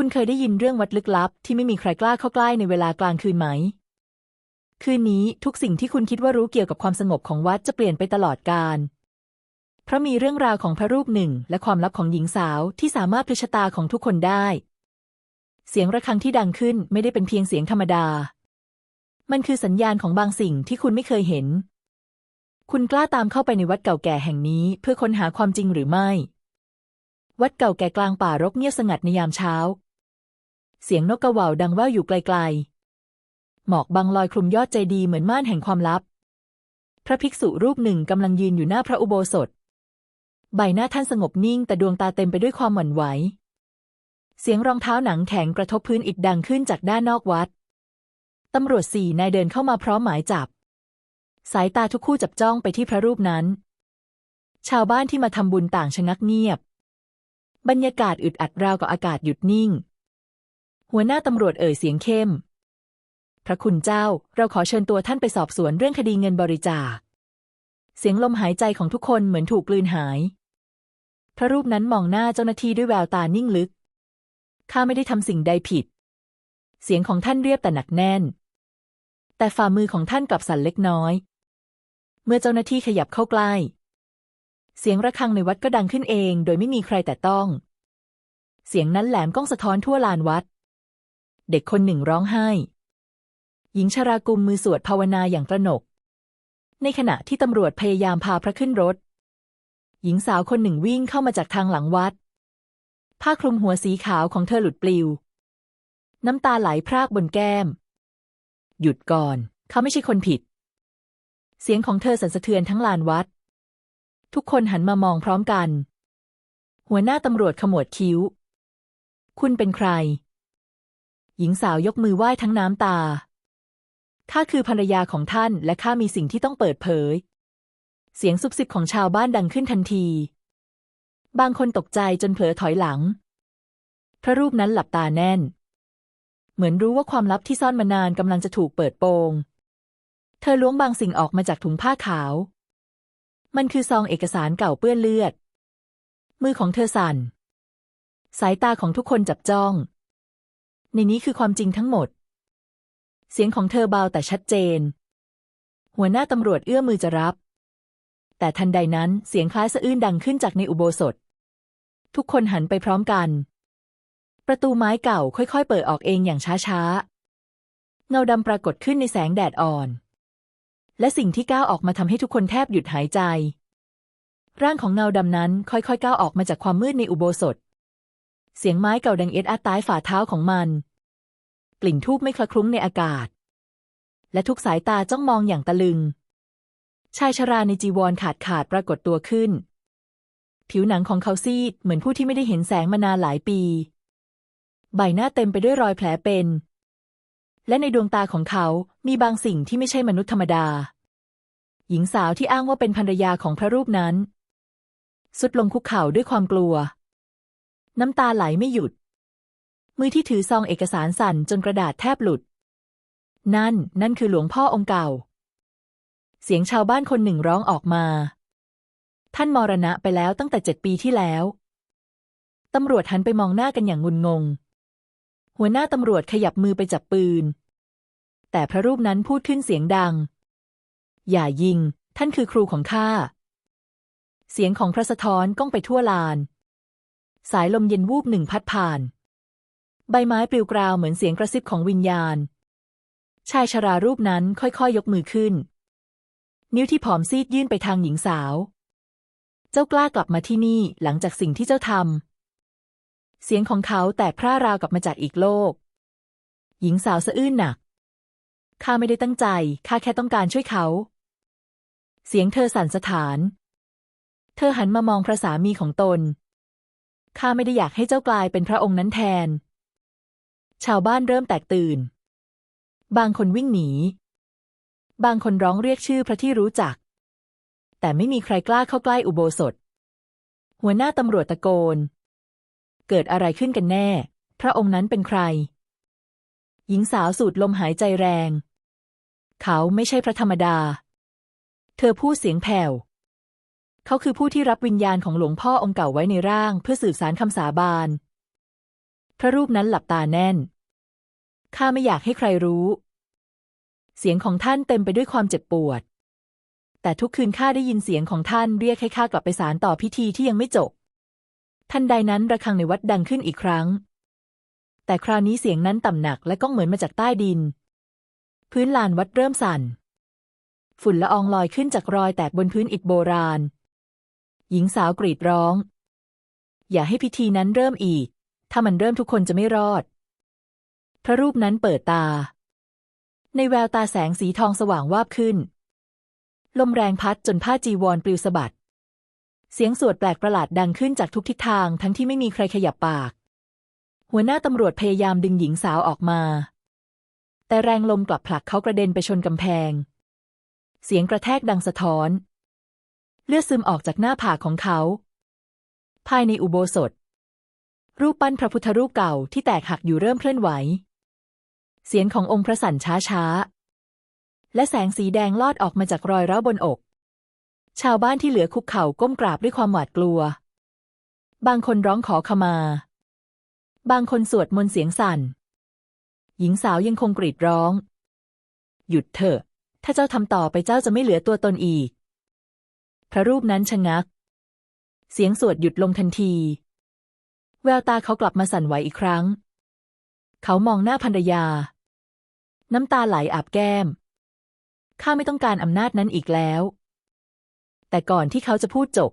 คุณเคยได้ยินเรื่องวัดลึกลับ ที่ไม่มีใครกล้าเข้าใกล้ในเวลากลางคืนไหม คืนนี้ทุกสิ่งที่คุณคิดว่ารู้เกี่ยวกับความสงบของวัดจะเปลี่ยนไปตลอดกาลเพราะมีเรื่องราวของพระรูปหนึ่ง และความลับของหญิงสาวที่สามารถพลิชะตาของทุกคนได้ เสียงระฆังที่ดังขึ้นไม่ได้เป็นเพียงเสียงธรรมดา มันคือสัญญาณของบางสิ่งที่คุณไม่เคยเห็น คุณกล้าตามเข้าไปในวัดเก่าแก่แห่งนี้ เพื่อค้นหาความจริงหรือไม่วัดเก่าแก่กลางป่ารกเงียบสงัดในยามเช้า เสียงนกกระว่าดังแว่วอยู่ไกลๆ หมอกบังลอยคลุมยอดเจดีเหมือนม่านแห่งความลับ พระภิกษุรูปหนึ่งกำลังยืนอยู่หน้าพระอุโบสถ ใบหน้าท่านสงบนิ่งแต่ดวงตาเต็มไปด้วยความหวั่นไหว เสียงรองเท้าหนังแข็งกระทบพื้นอิฐดังขึ้นจากด้านนอกวัด ตำรวจสี่นายเดินเข้ามาพร้อมหมายจับ สายตาทุกคู่จับจ้องไปที่พระรูปนั้น ชาวบ้านที่มาทำบุญต่างชะงักเงียบ บรรยากาศอึดอัดราวกับอากาศหยุดนิ่ง หัวหน้าตำรวจเอ่ยเสียงเข้ม พระคุณเจ้า เราขอเชิญตัวท่านไปสอบสวนเรื่องคดีเงินบริจาค เสียงลมหายใจของทุกคนเหมือนถูกกลืนหาย พระรูปนั้นมองหน้าเจ้าหน้าที่ด้วยแววตานิ่งลึก ข้าไม่ได้ทำสิ่งใดผิด เสียงของท่านเรียบแต่หนักแน่น แต่ฝ่ามือของท่านกลับสั่นเล็กน้อย เมื่อเจ้าหน้าที่ขยับเข้าใกล้ เสียงระฆังในวัดก็ดังขึ้นเอง โดยไม่มีใครแต่ต้องเสียงนั้นแหลมก้องสะท้อนทั่วลานวัด เด็กคนหนึ่งร้องไห้ หญิงชรากุมมือสวดภาวนาอย่างตระหนก ในขณะที่ตำรวจพยายามพาพระขึ้นรถ หญิงสาวคนหนึ่งวิ่งเข้ามาจากทางหลังวัด ผ้าคลุมหัวสีขาวของเธอหลุดปลิว น้ำตาไหลพรากบนแก้ม หยุดก่อน เขาไม่ใช่คนผิด เสียงของเธอสั่นสะเทือนทั้งลานวัด ทุกคนหันมามองพร้อมกัน หัวหน้าตำรวจขมวดคิ้ว คุณเป็นใคร หญิงสาวยกมือไหว้ทั้งน้ำตา ข้าคือภรรยาของท่านและข้ามีสิ่งที่ต้องเปิดเผย เสียงซุบซิบของชาวบ้านดังขึ้นทันที บางคนตกใจจนเผลอถอยหลัง พระรูปนั้นหลับตาแน่น เหมือนรู้ว่าความลับที่ซ่อนมานานกำลังจะถูกเปิดโปง เธอล้วงบางสิ่งออกมาจากถุงผ้าขาว มันคือซองเอกสารเก่าเปื้อนเลือด มือของเธอสั่น สายตาของทุกคนจับจ้อง ในนี้คือความจริงทั้งหมด เสียงของเธอเบาแต่ชัดเจน หัวหน้าตำรวจเอื้อมมือจะรับ แต่ทันใดนั้นเสียงคล้ายสะอื้นดังขึ้นจากในอุโบสถ ทุกคนหันไปพร้อมกัน ประตูไม้เก่าค่อยๆ เปิดออกเองอย่างช้าๆ เงาดำปรากฏขึ้นในแสงแดดอ่อน และสิ่งที่ก้าวออกมาทำให้ทุกคนแทบหยุดหายใจ ร่างของเงาดำนั้นค่อยๆ ก้าวออกมาจากความมืดในอุโบสถ เสียงไม้เก่าดังเอ็ดอัดใต้ฝ่าเท้าของมัน กลิ่นทูบไม่คละคลุ้งในอากาศ และทุกสายตาจ้องมองอย่างตะลึง ชายชราในจีวรขาดขาดปรากฏตัวขึ้น ผิวหนังของเขาซีดเหมือนผู้ที่ไม่ได้เห็นแสงมานานหลายปี ใบหน้าเต็มไปด้วยรอยแผลเป็น และในดวงตาของเขามีบางสิ่งที่ไม่ใช่มนุษย์ธรรมดา หญิงสาวที่อ้างว่าเป็นภรรยาของพระรูปนั้นสุดลงคุกเข่าด้วยความกลัว น้ำตาไหลไม่หยุด มือที่ถือซองเอกสารสั่นจนกระดาษแทบหลุด นั่น นั่นคือหลวงพ่อองค์เก่า เสียงชาวบ้านคนหนึ่งร้องออกมา ท่านมรณะไปแล้วตั้งแต่เจ็ดปีที่แล้ว ตำรวจหันไปมองหน้ากันอย่างงุนงง หัวหน้าตำรวจขยับมือไปจับปืน แต่พระรูปนั้นพูดขึ้นเสียงดัง อย่ายิง ท่านคือครูของข้า เสียงของพระสะท้อนก้องไปทั่วลาน สายลมเย็นวูบหนึ่งพัดผ่าน ใบไม้ปลิวกราวเหมือนเสียงกระซิบของวิญญาณ ชายชรารูปนั้นค่อยๆยยกมือขึ้น นิ้วที่ผอมซีดยื่นไปทางหญิงสาว เจ้ากล้ากลับมาที่นี่หลังจากสิ่งที่เจ้าทำเสียงของเขาแตกพร่าราวกลับมาจากอีกโลก หญิงสาวสะอื้นหนักข้าไม่ได้ตั้งใจ ข้าแค่ต้องการช่วยเขา เสียงเธอสั่นสะท้าน เธอหันมามองพระสามีของตน ข้าไม่ได้อยากให้เจ้ากลายเป็นพระองค์นั้นแทน ชาวบ้านเริ่มแตกตื่น บางคนวิ่งหนี บางคนร้องเรียกชื่อพระที่รู้จัก แต่ไม่มีใครกล้าเข้าใกล้อุโบสถ หัวหน้าตำรวจตะโกน เกิดอะไรขึ้นกันแน่ พระองค์นั้นเป็นใคร หญิงสาวสูดลมหายใจแรง เขาไม่ใช่พระธรรมดา เธอพูดเสียงแผ่ว เขาคือผู้ที่รับวิญญาณของหลวงพ่อองค์เก่าไว้ในร่าง เพื่อสืบสารคำสาบาน พระรูปนั้นหลับตาแน่น ข้าไม่อยากให้ใครรู้ เสียงของท่านเต็มไปด้วยความเจ็บปวด แต่ทุกคืนข้าได้ยินเสียงของท่านเรียกให้ข้ากลับไปสารต่อพิธีที่ยังไม่จบ ทันใดนั้นระฆังในวัดดังขึ้นอีกครั้ง แต่คราวนี้เสียงนั้นต่ำหนักและก้องเหมือนมาจากใต้ดิน พื้นลานวัดเริ่มสั่น ฝุ่นละอองลอยขึ้นจากรอยแตกบนพื้นอิฐโบราณ หญิงสาวกรีดร้อง อย่าให้พิธีนั้นเริ่มอีก ถ้ามันเริ่มทุกคนจะไม่รอด พระรูปนั้นเปิดตา ในแววตาแสงสีทองสว่างวาบขึ้น ลมแรงพัดจนผ้าจีวรปลิวสะบัด เสียงสวดแปลกประหลาดดังขึ้นจากทุกทิศทางทั้งที่ไม่มีใครขยับปาก หัวหน้าตำรวจพยายามดึงหญิงสาวออกมา แต่แรงลมกลับผลักเขากระเด็นไปชนกำแพง เสียงกระแทกดังสะท้อน เลือดซึมออกจากหน้าผากของเขา ภายในอุโบสถ รูปปั้นพระพุทธรูปเก่าที่แตกหักอยู่เริ่มเคลื่อนไหว เสียงขององค์พระสันช้าช้า และแสงสีแดงลอดออกมาจากรอยร้าวบนอก ชาวบ้านที่เหลือคุกเข่าก้มกราบด้วยความหวาดกลัว บางคนร้องขอขมา บางคนสวดมนต์เสียงสั่น หญิงสาวยังคงกรีดร้อง หยุดเถอะ ถ้าเจ้าทำต่อไปเจ้าจะไม่เหลือตัวตนอีก ระรูปนั้นชะงัก เสียงสวดหยุดลงทันที แววตาเขากลับมาสั่นไหวอีกครั้ง เขามองหน้าภรรยา น้ำตาไหลอาบแก้ม ข้าไม่ต้องการอำนาจนั้นอีกแล้ว แต่ก่อนที่เขาจะพูดจบ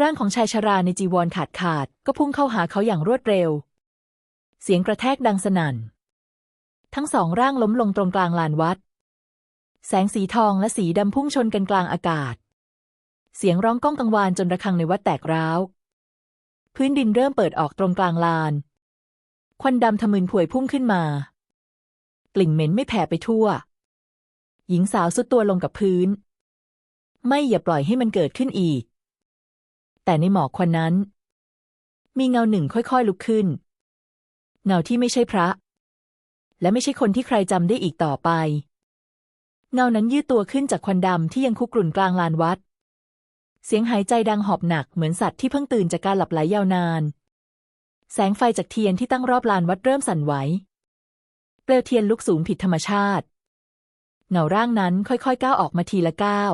ร่างของชายชราในจีวรขาดขาด ก็พุ่งเข้าหาเขาอย่างรวดเร็ว เสียงกระแทกดังสนั่น ทั้งสองร่างล้มลงตรงกลางลานวัดแสงสีทองและสีดำพุ่งชนกันกลางอากาศ เสียงร้องก้องกังวานจนระฆังในวัดแตกร้าว พื้นดินเริ่มเปิดออกตรงกลางลาน ควันดำทะมึนผวยพุ่งขึ้นมา กลิ่นเหม็นไม่แผ่ไปทั่ว หญิงสาวสุดตัวลงกับพื้น ไม่อย่าปล่อยให้มันเกิดขึ้นอีก แต่ในหมอกควันนั้น มีเงาหนึ่งค่อยๆลุกขึ้น เงาที่ไม่ใช่พระ และไม่ใช่คนที่ใครจำได้อีกต่อไป เงานั้นยืดตัวขึ้นจากควันดำที่ยังคุกรุ่นกลางลานวัด เสียงหายใจดังหอบหนักเหมือนสัตว์ที่เพิ่งตื่นจากการหลับไหลยาวนาน แสงไฟจากเทียนที่ตั้งรอบลานวัดเริ่มสั่นไหว เปลวเทียนลุกสูงผิดธรรมชาติ เงาร่างนั้นค่อยๆก้าวออกมาทีละก้าว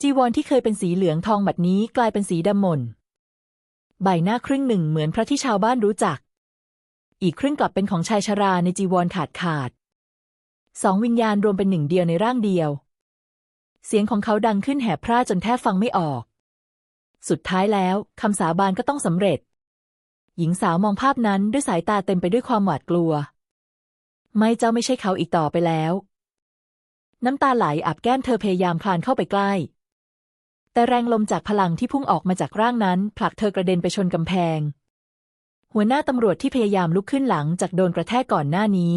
จีวรที่เคยเป็นสีเหลืองทองบัดนี้กลายเป็นสีดำหม่น ใบหน้าครึ่งหนึ่งเหมือนพระที่ชาวบ้านรู้จัก อีกครึ่งกลับเป็นของชายชราในจีวรขาดขาด สองวิญญาณรวมเป็นหนึ่งเดียวในร่างเดียว เสียงของเขาดังขึ้นแหบพร่าจนแทบฟังไม่ออก สุดท้ายแล้วคำสาบานก็ต้องสำเร็จ หญิงสาวมองภาพนั้นด้วยสายตาเต็มไปด้วยความหวาดกลัว ไม่เจ้าไม่ใช่เขาอีกต่อไปแล้ว น้ำตาไหลอาบแก้มเธอพยายามคลานเข้าไปใกล้ แต่แรงลมจากพลังที่พุ่งออกมาจากร่างนั้น ผลักเธอกระเด็นไปชนกำแพง หัวหน้าตำรวจที่พยายามลุกขึ้นหลังจากโดนกระแทกก่อนหน้านี้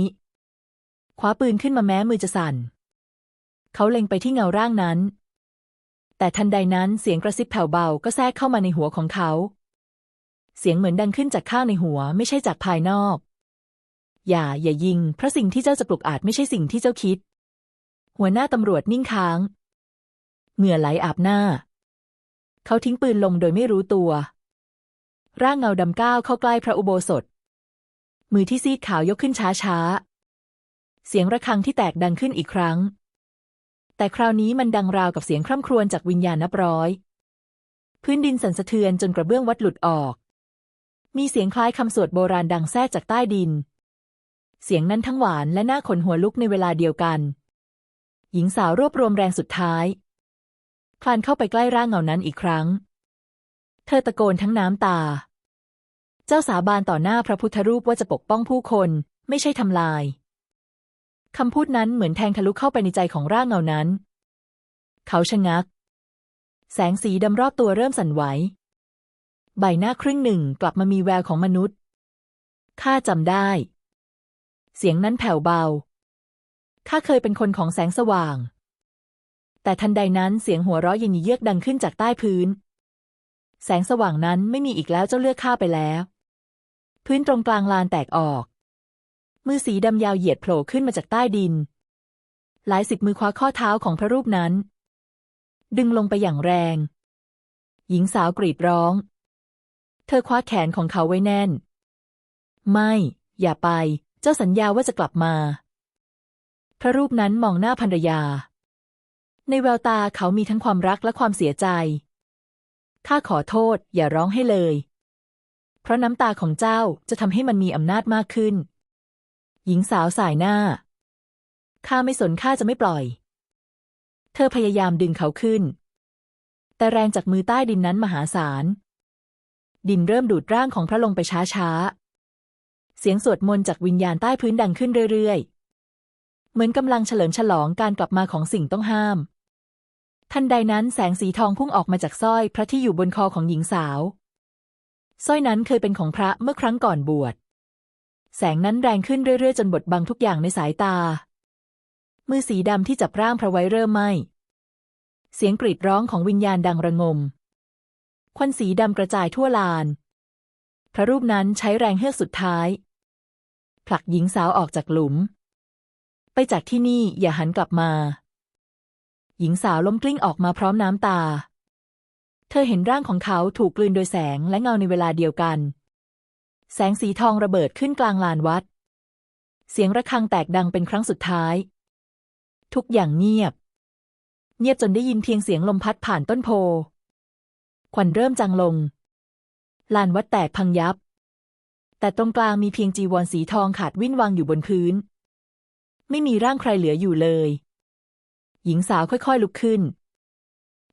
คว้าปืนขึ้นมาแม้มือจะสั่น เขาเล็งไปที่เงาร่างนั้น แต่ทันใดนั้นเสียงกระซิบแผ่วเบาก็แทรกเข้ามาในหัวของเขา เสียงเหมือนดังขึ้นจากข้างในหัวไม่ใช่จากภายนอก อย่าอย่ายิง เพราะสิ่งที่เจ้าจะปลุกอาจไม่ใช่สิ่งที่เจ้าคิด หัวหน้าตำรวจนิ่งค้าง เหงื่อไหลอาบหน้า เขาทิ้งปืนลงโดยไม่รู้ตัว ร่างเงาดำก้าวเข้าใกล้พระอุโบสถ มือที่ซีดขาวยกขึ้นช้าช้าๆเสียงระฆังที่แตกดังขึ้นอีกครั้ง แต่คราวนี้มันดังราวกับเสียงคร่ำครวญจากวิญญาณนับร้อย พื้นดินสั่นสะเทือนจนกระเบื้องวัดหลุดออก มีเสียงคล้ายคำสวดโบราณดังแทรกจากใต้ดิน เสียงนั้นทั้งหวานและน่าขนหัวลุกในเวลาเดียวกัน หญิงสาวรวบรวมแรงสุดท้าย คลานเข้าไปใกล้ร่างเงานั้นอีกครั้ง เธอตะโกนทั้งน้ำตา เจ้าสาบานต่อหน้าพระพุทธรูปว่าจะปกป้องผู้คน ไม่ใช่ทำลาย คำพูดนั้นเหมือนแทงทะลุเข้าไปในใจของร่างเงานั้น เขาชะงัก แสงสีดำรอบตัวเริ่มสั่นไหว ใบหน้าครึ่งหนึ่งกลับมามีแววของมนุษย์ ข้าจำได้ เสียงนั้นแผ่วเบา ข้าเคยเป็นคนของแสงสว่าง แต่ทันใดนั้นเสียงหัวเราะเย็นเยือกดังขึ้นจากใต้พื้น แสงสว่างนั้นไม่มีอีกแล้วเจ้าเลือกข้าไปแล้ว พื้นตรงกลางลานแตกออก มือสีดำยาวเหยียดโผล่ขึ้นมาจากใต้ดิน หลายสิบมือคว้าข้อเท้าของพระรูปนั้น ดึงลงไปอย่างแรง หญิงสาวกรีดร้อง เธอคว้าแขนของเขาไว้แน่น ไม่ อย่าไป เจ้าสัญญาว่าจะกลับมา พระรูปนั้นมองหน้าภรรยา ในแววตาเขามีทั้งความรักและความเสียใจ ข้าขอโทษ อย่าร้องให้เลย เพราะน้ำตาของเจ้าจะทำให้มันมีอำนาจมากขึ้น หญิงสาวสายหน้า ข้าไม่สนข้าจะไม่ปล่อย เธอพยายามดึงเขาขึ้น แต่แรงจากมือใต้ดินนั้นมหาศาล ดินเริ่มดูดร่างของพระลงไปช้าๆ เสียงสวดมนต์จากวิญญาณใต้พื้นดังขึ้นเรื่อยๆ เหมือนกำลังเฉลิมฉลองการกลับมาของสิ่งต้องห้าม ทันใดนั้นแสงสีทองพุ่งออกมาจากสร้อยพระที่อยู่บนคอของหญิงสาวสร้อยนั้นเคยเป็นของพระเมื่อครั้งก่อนบวช แสงนั้นแรงขึ้นเรื่อยๆ จนบดบังทุกอย่างในสายตา มือสีดำที่จับร่างพระไว้เริ่มไหมเสียงกรีดร้องของวิญญาณดังระงม ควันสีดำกระจายทั่วลาน พระรูปนั้นใช้แรงเฮือกสุดท้าย ผลักหญิงสาวออกจากหลุม ไปจากที่นี่อย่าหันกลับมา หญิงสาวล้มกลิ้งออกมาพร้อมน้ำตา เธอเห็นร่างของเขาถูกกลืนโดยแสงและเงาในเวลาเดียวกัน แสงสีทองระเบิดขึ้นกลางลานวัด เสียงระฆังแตกดังเป็นครั้งสุดท้าย ทุกอย่างเงียบ เงียบจนได้ยินเพียงเสียงลมพัดผ่านต้นโพควันเริ่มจางลง ลานวัดแตกพังยับ แต่ตรงกลางมีเพียงจีวรสีทองขาดวิ่นวางอยู่บนพื้น ไม่มีร่างใครเหลืออยู่เลย หญิงสาวค่อยๆลุกขึ้น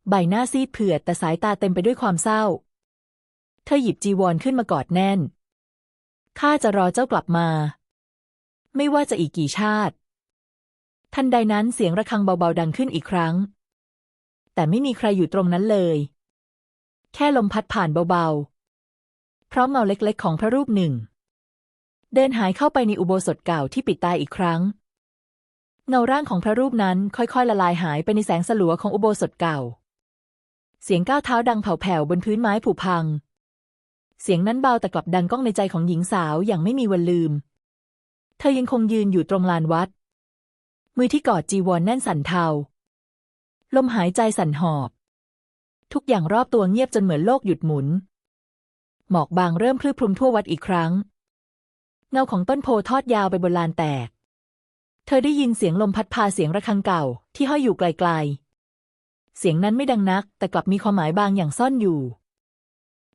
ใบหน้าซีดเผือดแต่สายตาเต็มไปด้วยความเศร้า เธอหยิบจีวรขึ้นมากอดแน่น ข้าจะรอเจ้ากลับมา ไม่ว่าจะอีกกี่ชาติ ทันใดนั้นเสียงระฆังเบาๆดังขึ้นอีกครั้ง แต่ไม่มีใครอยู่ตรงนั้นเลย แค่ลมพัดผ่านเบาๆ พร้อมเงาเล็กๆ ของพระรูปหนึ่ง เดินหายเข้าไปในอุโบสถเก่าที่ปิดตายอีกครั้ง เงาร่างของพระรูปนั้นค่อยๆ ละลายหายไปในแสงสลัวของอุโบสถเก่า เสียงก้าวเท้าดังเผาแผ่วบนพื้นไม้ผุพัง เสียงนั้นเบาแต่กลับดังก้องในใจของหญิงสาวอย่างไม่มีวันลืม เธอยังคงยืนอยู่ตรงลานวัด มือที่กอดจีวรแน่นสั่นเทา ลมหายใจสั่นหอบ ทุกอย่างรอบตัวเงียบจนเหมือนโลกหยุดหมุน หมอกบางเริ่มพลือพรุมทั่ววัดอีกครั้ง เงาของต้นโพทอดยาวไปบนลานแตก เธอได้ยินเสียงลมพัดพาเสียงระฆังเก่าที่ห้อยอยู่ไกลๆ เสียงนั้นไม่ดังนัก แต่กลับมีความหมายบางอย่างซ่อนอยู่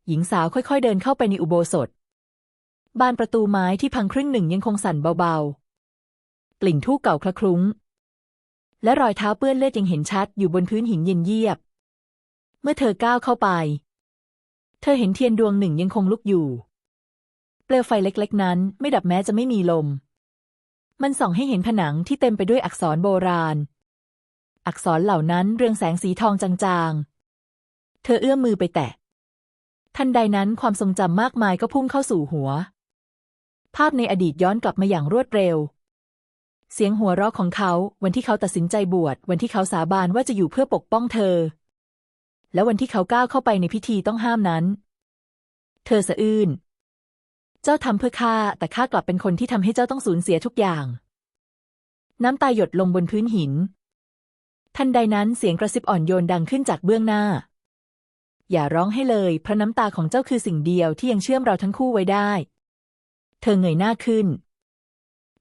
หญิงสาวค่อยๆเดินเข้าไปในอุโบสถ บานประตูไม้ที่พังครึ่งหนึ่งยังคงสั่นเบาๆ กลิ่นทู่เก่าคละคลุ้ง และรอยเท้าเปื้อนเลือดยังเห็นชัดอยู่บนพื้นหินเย็นเยียบ เมื่อเธอก้าวเข้าไป เธอเห็นเทียนดวงหนึ่งยังคงลุกอยู่ เปลวไฟเล็กๆ นั้นไม่ดับแม้จะไม่มีลม มันส่องให้เห็นผนังที่เต็มไปด้วยอักษรโบราณ อักษรเหล่านั้นเรืองแสงสีทองจางๆ เธอเอื้อมมือไปแตะ ทันใดนั้นความทรงจำมากมายก็พุ่งเข้าสู่หัว ภาพในอดีตย้อนกลับมาอย่างรวดเร็ว เสียงหัวเราะของเขา วันที่เขาตัดสินใจบวช วันที่เขาสาบานว่าจะอยู่เพื่อปกป้องเธอ และวันที่เขาก้าวเข้าไปในพิธีต้องห้ามนั้น เธอสะอื้น เจ้าทำเพื่อข้า แต่ข้ากลับเป็นคนที่ทำให้เจ้าต้องสูญเสียทุกอย่าง น้ำตาหยดลงบนพื้นหิน ทันใดนั้นเสียงกระซิบอ่อนโยนดังขึ้นจากเบื้องหน้า อย่าร้องให้เลย เพราะน้ำตาของเจ้าคือสิ่งเดียวที่ยังเชื่อมเราทั้งคู่ไว้ได้ เธอเงยหน้าขึ้น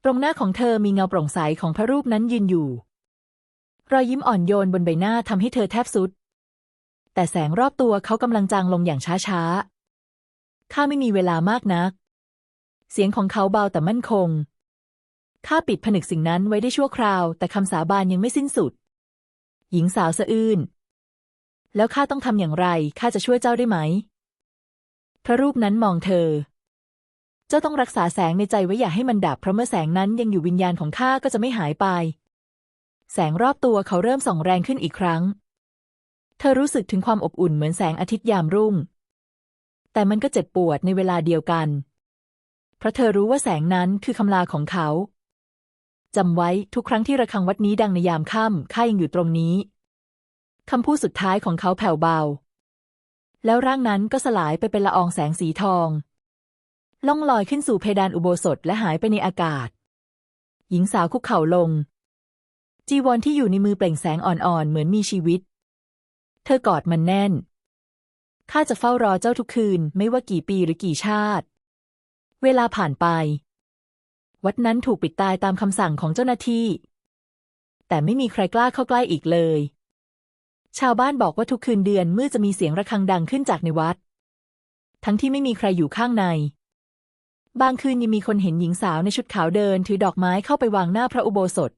ตรงหน้าของเธอมีเงาโปร่งใสของพระรูปนั้นยืนอยู่ รอยยิ้มอ่อนโยนบนใบหน้าทำให้เธอแทบสุด แต่แสงรอบตัวเขากำลังจางลงอย่างช้าๆ ข้าไม่มีเวลามากนัก เสียงของเขาเบาแต่มั่นคง ข้าปิดผนึกสิ่งนั้นไว้ได้ชั่วคราว แต่คำสาบานยังไม่สิ้นสุด หญิงสาวสะอื้น แล้วข้าต้องทำอย่างไรข้าจะช่วยเจ้าได้ไหม พระรูปนั้นมองเธอ เจ้าต้องรักษาแสงในใจไว้อย่าให้มันดับเพราะเมื่อแสงนั้นยังอยู่วิญญาณของข้าก็จะไม่หายไป แสงรอบตัวเขาเริ่มส่องแรงขึ้นอีกครั้ง เธอรู้สึกถึงความอบอุ่นเหมือนแสงอาทิตย์ยามรุ่ง แต่มันก็เจ็บปวดในเวลาเดียวกัน เพราะเธอรู้ว่าแสงนั้นคือคำลาของเขาจำไว้ทุกครั้งที่ระฆังวัดนี้ดังในยามค่ำข้ายังอยู่ตรงนี้ คำพูดสุดท้ายของเขาแผ่วเบา แล้วร่างนั้นก็สลายไปเป็นละอองแสงสีทอง ล่องลอยขึ้นสู่เพดานอุโบสถและหายไปในอากาศ หญิงสาวคุกเข่าลง จีวรที่อยู่ในมือเปล่งแสงอ่อนๆ เหมือนมีชีวิต เธอกอดมันแน่น ข้าจะเฝ้ารอเจ้าทุกคืน ไม่ว่ากี่ปีหรือกี่ชาติ เวลาผ่านไป วัดนั้นถูกปิดตายตามคำสั่งของเจ้าหน้าที่ แต่ไม่มีใครกล้าเข้าใกล้อีกเลย ชาวบ้านบอกว่าทุกคืนเดือนเมื่อจะมีเสียงระฆังดังขึ้นจากในวัด ทั้งที่ไม่มีใครอยู่ข้างใน บางคืนยังมีคนเห็นหญิงสาวในชุดขาวเดิน ถือดอกไม้เข้าไปวางหน้าพระอุโบสถ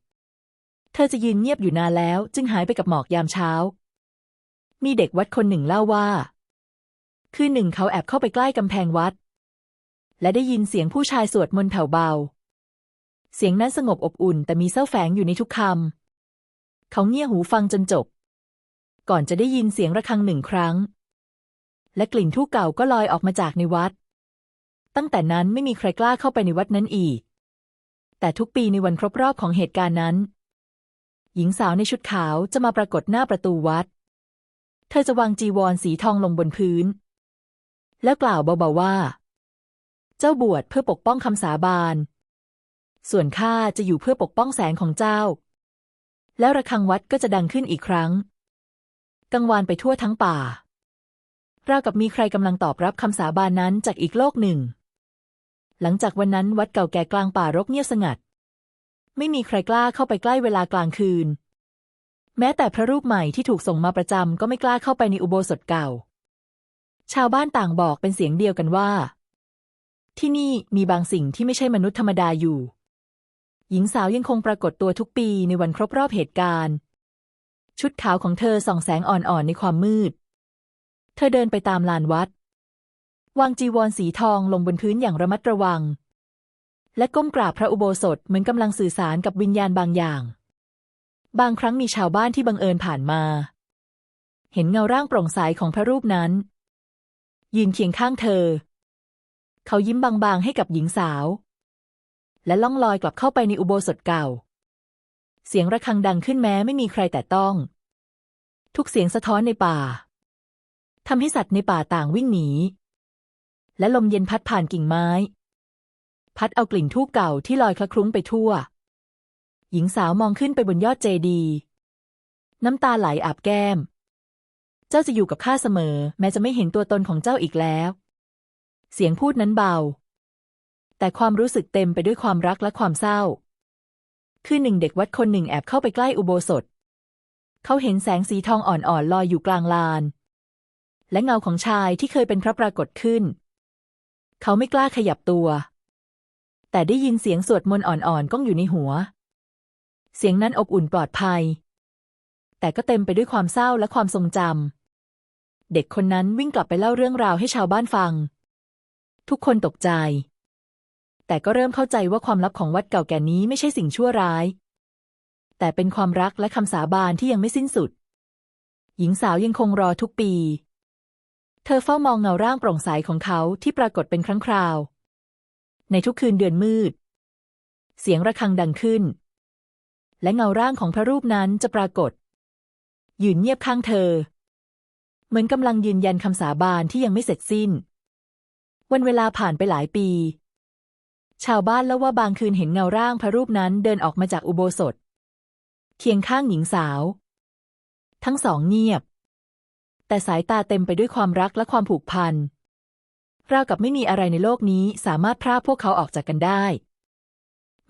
เธอจะยืนเงียบอยู่นานแล้ว จึงหายไปกับหมอกยามเช้า มีเด็กวัดคนหนึ่งเล่าว่า คืนหนึ่งเขาแอบเข้าไปใกล้กำแพงวัด และได้ยินเสียงผู้ชายสวดมนต์แผ่วเบา เสียงนั้นสงบอบอุ่น แต่มีเส้าแฝงอยู่ในทุกคำเขาเงี่ยหูฟังจนจบ ก่อนจะได้ยินเสียงระฆังหนึ่งครั้ง และกลิ่นทูบเก่าก็ลอยออกมาจากในวัด ตั้งแต่นั้นไม่มีใครกล้าเข้าไปในวัดนั้นอีก แต่ทุกปีในวันครบรอบของเหตุการณ์นั้น หญิงสาวในชุดขาวจะมาปรากฏหน้าประตูวัด เธอจะวางจีวรสีทองลงบนพื้น แล้วกล่าวเบาๆว่า เจ้าบวชเพื่อปกป้องคำสาบานส่วนข้าจะอยู่เพื่อปกป้องแสงของเจ้า แล้วระฆังวัดก็จะดังขึ้นอีกครั้ง กังวานไปทั่วทั้งป่า ราวกับมีใครกำลังตอบรับคำสาบานนั้นจากอีกโลกหนึ่ง หลังจากวันนั้นวัดเก่าแก่กลางป่ารกเงียบสงัด ไม่มีใครกล้าเข้าไปใกล้เวลากลางคืน แม้แต่พระรูปใหม่ที่ถูกส่งมาประจำก็ไม่กล้าเข้าไปในอุโบสถเก่า ชาวบ้านต่างบอกเป็นเสียงเดียวกันว่า ที่นี่มีบางสิ่งที่ไม่ใช่มนุษย์ธรรมดาอยู่ หญิงสาวยังคงปรากฏตัวทุกปีในวันครบรอบเหตุการณ์ ชุดขาวของเธอส่องแสงอ่อนๆในความมืด เธอเดินไปตามลานวัด วางจีวรสีทองลงบนพื้นอย่างระมัดระวัง และก้มกราบพระอุโบสถเหมือนกำลังสื่อสารกับวิญญาณบางอย่าง บางครั้งมีชาวบ้านที่บังเอิญผ่านมา เห็นเงาร่างโปร่งใสของพระรูปนั้น ยืนเคียงข้างเธอ เขายิ้มบางๆให้กับหญิงสาว และล่องลอยกลับเข้าไปในอุโบสถเก่า เสียงระฆังดังขึ้นแม้ไม่มีใครแต่ต้อง ทุกเสียงสะท้อนในป่าทำให้สัตว์ในป่าต่างวิ่งหนี และลมเย็นพัดผ่านกิ่งไม้ พัดเอากลิ่นทูบเก่าที่ลอยคละคลุ้งไปทั่ว หญิงสาวมองขึ้นไปบนยอดเจดี น้ำตาไหลอาบแก้ม เจ้าจะอยู่กับข้าเสมอ แม้จะไม่เห็นตัวตนของเจ้าอีกแล้ว เสียงพูดนั้นเบา แต่ความรู้สึกเต็มไปด้วยความรักและความเศร้า คือหนึ่งเด็กวัดคนหนึ่งแอบเข้าไปใกล้อุโบสถ เขาเห็นแสงสีทองอ่อนๆลอยอยู่กลางลาน และเงาของชายที่เคยเป็นพระปรากฏขึ้น เขาไม่กล้าขยับตัว แต่ได้ยินเสียงสวดมนต์อ่อนๆก้องอยู่ในหัว เสียงนั้นอบอุ่นปลอดภัย แต่ก็เต็มไปด้วยความเศร้าและความทรงจำเด็กคนนั้นวิ่งกลับไปเล่าเรื่องราวให้ชาวบ้านฟัง ทุกคนตกใจ แต่ก็เริ่มเข้าใจว่าความลับของวัดเก่าแก่นี้ไม่ใช่สิ่งชั่วร้าย แต่เป็นความรักและคำสาบานที่ยังไม่สิ้นสุด หญิงสาวยังคงรอทุกปี เธอเฝ้ามองเงาร่างโปร่งใสของเขาที่ปรากฏเป็นครั้งคราว ในทุกคืนเดือนมืด เสียงระฆังดังขึ้น และเงาร่างของพระรูปนั้นจะปรากฏ ยืนเงียบข้างเธอ เหมือนกำลังยืนยันคำสาบานที่ยังไม่เสร็จสิ้น วันเวลาผ่านไปหลายปี ชาวบ้านเล่าว่าบางคืนเห็นเงาร่างพระรูปนั้นเดินออกมาจากอุโบสถ เคียงข้างหญิงสาว ทั้งสองเงียบ แต่สายตาเต็มไปด้วยความรักและความผูกพันราวกับไม่มีอะไรในโลกนี้สามารถพรากพวกเขาออกจากกันได้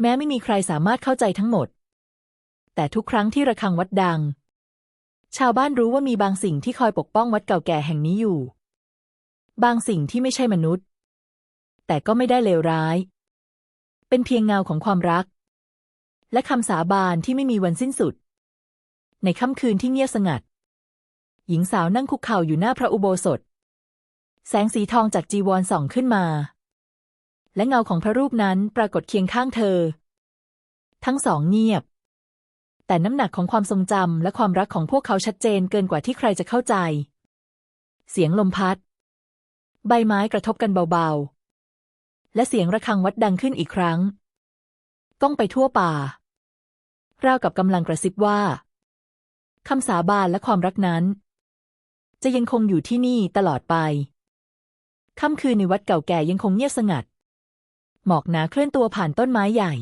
แม้ไม่มีใครสามารถเข้าใจทั้งหมด แต่ทุกครั้งที่ระฆังวัดดัง ชาวบ้านรู้ว่ามีบางสิ่งที่คอยปกป้องวัดเก่าแก่แห่งนี้อยู่ บางสิ่งที่ไม่ใช่มนุษย์ แต่ก็ไม่ได้เลวร้าย เป็นเพียงเงาของความรัก และคำสาบานที่ไม่มีวันสิ้นสุด ในค่ำคืนที่เงียบสงัด หญิงสาวนั่งคุกเข่าอยู่หน้าพระอุโบสถ แสงสีทองจากจีวรส่องขึ้นมา และเงาของพระรูปนั้นปรากฏเคียงข้างเธอ ทั้งสองเงียบ แต่น้ำหนักของความทรงจำและความรักของพวกเขาชัดเจนเกินกว่าที่ใครจะเข้าใจ เสียงลมพัด ใบไม้กระทบกันเบาๆ และเสียงระฆังวัดดังขึ้นอีกครั้ง ก้องไปทั่วป่า ราวกับกำลังกระซิบว่าคำสาบานและความรักนั้น จะยังคงอยู่ที่นี่ตลอดไป ค่ำคืนในวัดเก่าแก่ยังคงเงียบสงัด หมอกหนาเคลื่อนตัวผ่านต้นไม้ใหญ่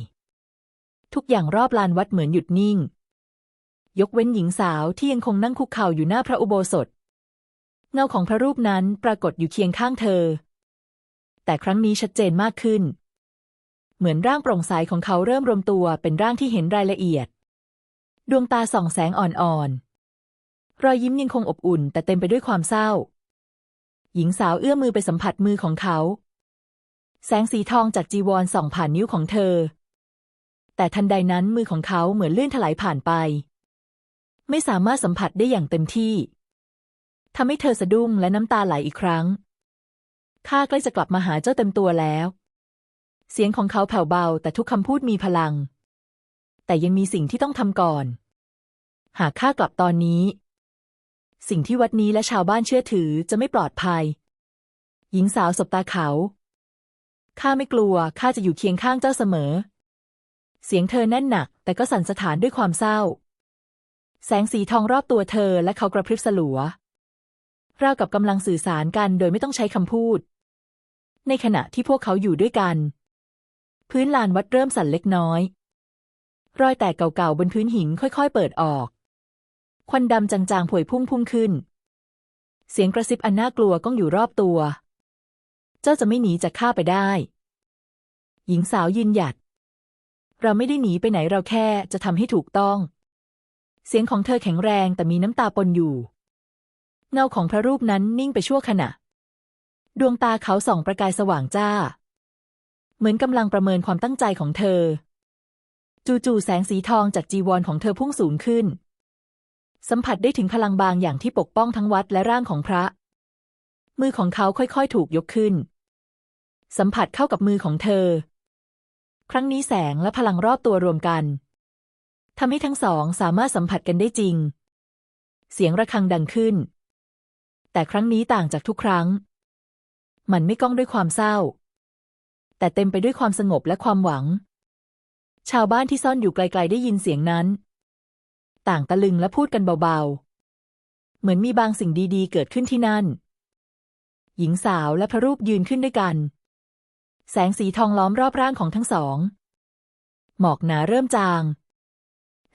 ทุกอย่างรอบลานวัดเหมือนหยุดนิ่ง ยกเว้นหญิงสาวที่ยังคงนั่งคุกเข่าอยู่หน้าพระอุโบสถ เงาของพระรูปนั้นปรากฏอยู่เคียงข้างเธอ แต่ครั้งนี้ชัดเจนมากขึ้น เหมือนร่างโปร่งใสของเขาเริ่มรวมตัวเป็นร่างที่เห็นรายละเอียด ดวงตาส่องแสงอ่อนๆ รอยยิ้มยังคงอบอุ่น แต่เต็มไปด้วยความเศร้า หญิงสาวเอื้อมมือไปสัมผัสมือของเขา แสงสีทองจากจีวรส่องผ่านนิ้วของเธอ แต่ทันใดนั้นมือของเขาเหมือนลื่นถลายผ่านไป ไม่สามารถสัมผัสได้อย่างเต็มที่ทำให้เธอสะดุ้งและน้ำตาไหลอีกครั้ง ข้าใกล้จะกลับมาหาเจ้าเต็มตัวแล้ว เสียงของเขาแผ่วเบา แต่ทุกคำพูดมีพลัง แต่ยังมีสิ่งที่ต้องทำก่อน หากข้ากลับตอนนี้ สิ่งที่วัดนี้และชาวบ้านเชื่อถือจะไม่ปลอดภัย หญิงสาวสบตาเขาข้าไม่กลัว ข้าจะอยู่เคียงข้างเจ้าเสมอ เสียงเธอแน่นหนัก แต่ก็สั่นสะท้านด้วยความเศร้า แสงสีทองรอบตัวเธอและเขากระพริบสลัว ราวกับกำลังสื่อสารกันโดยไม่ต้องใช้คำพูด ในขณะที่พวกเขาอยู่ด้วยกัน พื้นลานวัดเริ่มสั่นเล็กน้อย รอยแตกเก่าๆบนพื้นหินค่อยๆเปิดออก ควันดำจางๆผวยพุ่งพุ่งขึ้น เสียงกระซิบอันน่ากลัวก้องอยู่รอบตัว เจ้าจะไม่หนีจากข้าไปได้ หญิงสาวยืนหยัด เราไม่ได้หนีไปไหนเราแค่จะทำให้ถูกต้อง เสียงของเธอแข็งแรงแต่มีน้ำตาปนอยู่ เงาของพระรูปนั้นนิ่งไปชั่วขณะ ดวงตาเขาส่องประกายสว่างจ้า เหมือนกำลังประเมินความตั้งใจของเธอ จู่ๆแสงสีทองจากจีวรของเธอพุ่งสูงขึ้น สัมผัสได้ถึงพลังบางอย่างที่ปกป้องทั้งวัดและร่างของพระ มือของเขาค่อยๆ ถูกยกขึ้น สัมผัสเข้ากับมือของเธอ ครั้งนี้แสงและพลังรอบตัวรวมกันทำให้ทั้งสองสามารถสัมผัสกันได้จริง เสียงระฆังดังขึ้น แต่ครั้งนี้ต่างจากทุกครั้ง มันไม่ก้องด้วยความเศร้า แต่เต็มไปด้วยความสงบและความหวัง ชาวบ้านที่ซ่อนอยู่ไกล ๆ ได้ยินเสียงนั้น ต่างตะลึงและพูดกันเบา ๆ เหมือนมีบางสิ่งดีๆ เกิดขึ้นที่นั่น หญิงสาวและพระรูปยืนขึ้นด้วยกัน แสงสีทองล้อมรอบร่างของทั้งสอง หมอกหนาเริ่มจาง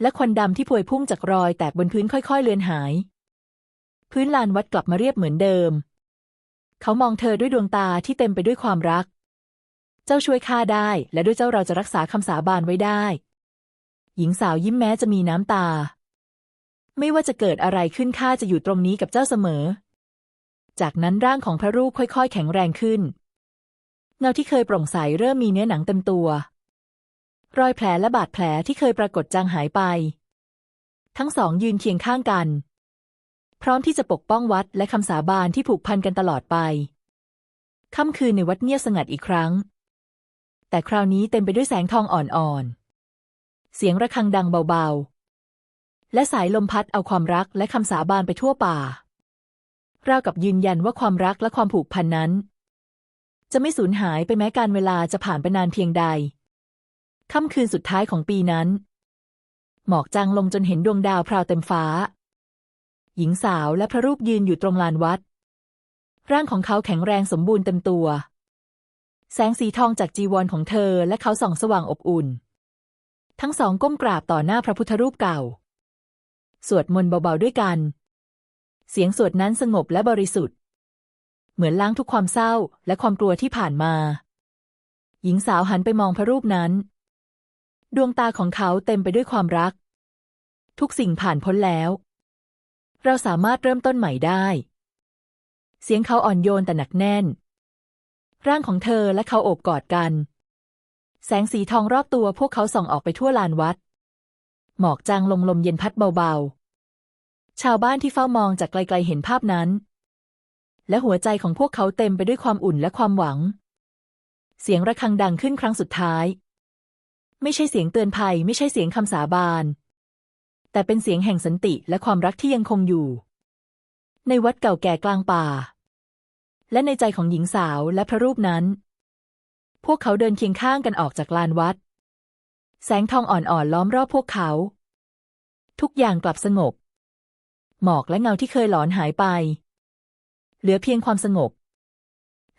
และควันดำที่พวยพุ่งจากรอยแตกบนพื้นค่อย ๆ เลือนหาย พื้นลานวัดกลับมาเรียบเหมือนเดิม เขามองเธอด้วยดวงตาที่เต็มไปด้วยความรัก เจ้าช่วยข้าได้ และด้วยเจ้าเราจะรักษาคำสาบานไว้ได้ หญิงสาวยิ้มแม้จะมีน้ำตา ไม่ว่าจะเกิดอะไรขึ้นข้าจะอยู่ตรงนี้กับเจ้าเสมอ จากนั้นร่างของพระรูปค่อยๆ แข็งแรงขึ้น เงาที่เคยโปร่งใสเริ่มมีเนื้อหนังเต็มตัว รอยแผลและบาดแผลที่เคยปรากฏจางหายไป ทั้งสองยืนเคียงข้างกัน พร้อมที่จะปกป้องวัดและคำสาบานที่ผูกพันกันตลอดไป ค่ำคืนในวัดเงียบสงัดอีกครั้ง แต่คราวนี้เต็มไปด้วยแสงทองอ่อนๆ เสียงระฆังดังเบาๆ และสายลมพัดเอาความรักและคำสาบานไปทั่วป่า ราวกับยืนยันว่าความรักและความผูกพันนั้น จะไม่สูญหายไปแม้การเวลาจะผ่านไปนานเพียงใด ค่ำคืนสุดท้ายของปีนั้น หมอกจางลงจนเห็นดวงดาวพราวเต็มฟ้า หญิงสาวและพระรูปยืนอยู่ตรงลานวัด ร่างของเขาแข็งแรงสมบูรณ์เต็มตัว แสงสีทองจากจีวรของเธอและเขาส่องสว่างอบอุ่น ทั้งสองก้มกราบต่อหน้าพระพุทธรูปเก่า สวดมนต์เบาๆด้วยกัน เสียงสวดนั้นสงบและบริสุทธิ์ เหมือนล้างทุกความเศร้าและความกลัวที่ผ่านมา หญิงสาวหันไปมองพระรูปนั้น ดวงตาของเขาเต็มไปด้วยความรัก ทุกสิ่งผ่านพ้นแล้ว เราสามารถเริ่มต้นใหม่ได้ เสียงเขาอ่อนโยนแต่หนักแน่น ร่างของเธอและเขาโอบกอดกัน แสงสีทองรอบตัวพวกเขาส่องออกไปทั่วลานวัด หมอกจางลงลมเย็นพัดเบาๆ ชาวบ้านที่เฝ้ามองจากไกลๆเห็นภาพนั้น และหัวใจของพวกเขาเต็มไปด้วยความอุ่นและความหวัง เสียงระฆังดังขึ้นครั้งสุดท้าย ไม่ใช่เสียงเตือนภัย ไม่ใช่เสียงคำสาบาน แต่เป็นเสียงแห่งสันติและความรักที่ยังคงอยู่ ในวัดเก่าแก่กลางป่า และในใจของหญิงสาวและพระรูปนั้น พวกเขาเดินเคียงข้างกันออกจากลานวัด แสงทองอ่อนๆล้อมรอบพวกเขา ทุกอย่างกลับสงบ หมอกและเงาที่เคยหลอนหายไป เหลือเพียงความสงบ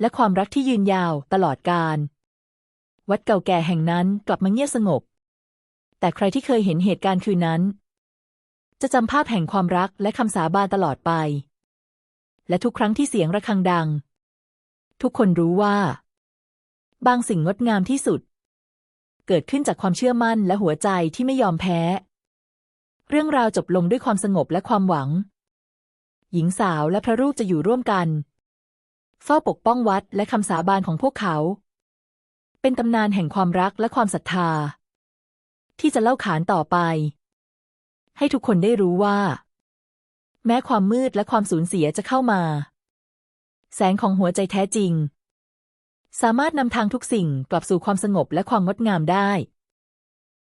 และความรักที่ยืนยาวตลอดกาลวัดเก่าแก่แห่งนั้นกลับมาเงียบสงบ แต่ใครที่เคยเห็นเหตุการณ์คืนนั้น จะจำภาพแห่งความรักและคำสาบานตลอดไป และทุกครั้งที่เสียงระฆังดัง ทุกคนรู้ว่า บางสิ่งงดงามที่สุด เกิดขึ้นจากความเชื่อมั่นและหัวใจที่ไม่ยอมแพ้ เรื่องราวจบลงด้วยความสงบและความหวัง หญิงสาวและพระรูปจะอยู่ร่วมกัน เฝ้าปกป้องวัดและคำสาบานของพวกเขา เป็นตำนานแห่งความรักและความศรัทธา ที่จะเล่าขานต่อไป ให้ทุกคนได้รู้ว่า แม้ความมืดและความสูญเสียจะเข้ามา แสงของหัวใจแท้จริง สามารถนำทางทุกสิ่งกลับสู่ความสงบและความงดงามได้